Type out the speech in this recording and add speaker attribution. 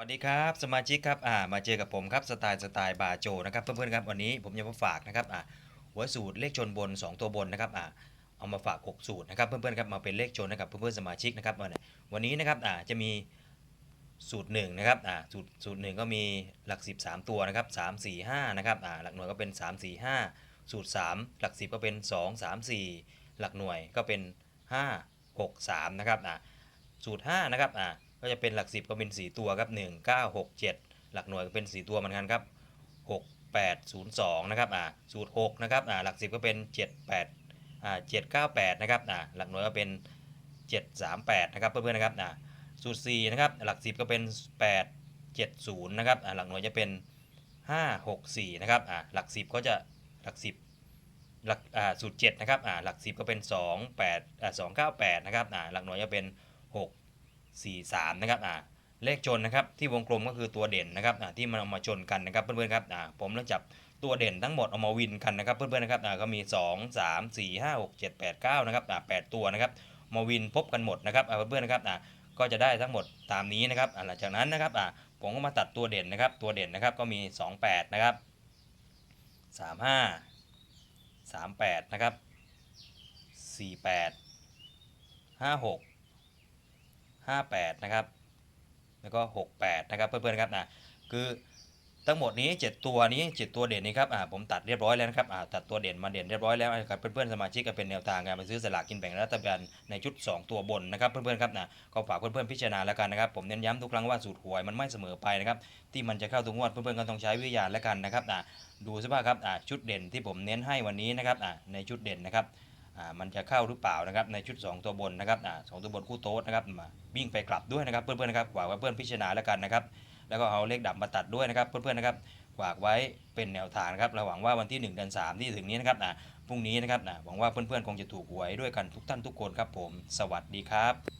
Speaker 1: สวัสดีครับสมาชิกครับอ่ามาเจอกับผมครับสไตล์สไตล์บาโจนะครับเพื่อนๆครับวันนี้ผมจะมาฝากนะครับอ่าหัวสูตรเลขชนบน 2 ตัวบนนะครับอ่าเอามาฝาก 6 สูตรนะครับเพื่อนๆครับมาเป็นเลขชนนะครับเพื่อนๆสมาชิกนะครับวันนี้วันนี้นะครับอ่าจะมีสูตร1นะครับอ่าสูตรสูตรหนึ่งก็มีหลัก 10 3 ตัวนะครับ3 4 5นะครับอ่าหลักหน่วยก็เป็น 3 4 5 สูตร 3 หลัก 10 ก็เป็น 2 3 4 หลักหน่วยก็เป็น 5 6 3นะครับอ่าสูตร5นะครับอ่า ก็จะเป็นหลัก 10 ก็เป็น 4 ตัวครับ1 9 6 7 หลักหน่วยก็เป็น 4 ตัวเหมือนกันครับ 6 8 0 2นะครับอ่าสูตร6นะครับอ่าหลัก 10 ก็เป็น 7 8อ่า7 9 8นะครับอ่าหลักหน่วยก็เป็น 7 3 8นะครับเพื่อนๆนะครับอ่าสูตร4นะครับหลัก 10 ก็เป็น 8 7 0นะครับอ่าหลักหน่วยจะเป็น 5 6 4นะครับอ่าหลัก 10 ก็จะหลัก 10หลักอ่าสูตร7นะครับอ่าหลัก 10 ก็เป็น 2 8อ่า2 9 8นะครับอ่าหลักหน่วยจะเป็น 6 4 3นะครับอ่าเลขชนนะครับที่วงกลมก็คือตัวเด่นนะครับอ่าที่มันเอามาชนกันนะครับเพื่อนๆครับอ่าผมเริ่มจับตัวเด่นทั้งหมดเอามาวินกันนะครับเพื่อนๆนะครับอ่าก็มี 2 3 4 5 6 7 8 9นะครับอ่า8ตัวนะครับมาวินพบกันหมดนะครับอ่าเพื่อนๆนะครับอ่าก็จะได้ทั้งหมดตามนี้นะครับอ่าหลังจากนั้นนะครับอ่าผมก็มาตัดตัวเด่นนะครับ ตัวเด่นนะครับก็มี 2 8 นะครับ 3 5 3 8 นะครับ 4 8 5 6 58 นะครับ แล้วก็ 68 นะครับ เพื่อนๆครับนะคือทั้งหมดนี้ 7 ตัวนี้ 7 ตัวเด่นนี้ครับอ่าผมตัดเรียบร้อยแล้วนะครับอ่าตัดตัวเด่นมาเด่นเรียบร้อยแล้วนะครับเพื่อนๆสมาชิกก็เป็นแนวทางการไปซื้อสลากกินแบ่งรัฐบาลในชุด 2 ตัวบนนะครับเพื่อนๆครับนะก็ฝากเพื่อนๆพิจารณาแล้วกันนะครับผมเน้นย้ำทุกครั้งว่าสูตรหวยมันไม่เสมอไปนะครับที่มันจะเข้าทุกงวดเพื่อนๆก็ต้องใช้วิทยาแล้วกันนะครับอ่าดูซิว่าครับอ่าชุดเด่นที่ผมเน้นให้วันนี้นะครับอ่าในชุดเด่นนะครับ มันจะเข้าหรือเปล่านะครับในชุด 2 ตัวบนนะครับสองตัวบนคู่โต๊ดนะครับมาวิ่งไปกลับด้วยนะครับเพื่อนๆนะครับฝากไว้เพื่อนพิจารณาแล้วกันนะครับแล้วก็เอาเลขดับมาตัดด้วยนะครับเพื่อนๆนะครับฝากไว้เป็นแนวทางนะครับเราหวังว่าวันที่1เดือน3ที่ถึงนี้นะครับพรุ่งนี้นะครับหวังว่าเพื่อนๆคงจะถูกหวยด้วยกันทุกท่านทุกคนครับผม สวัสดีครับ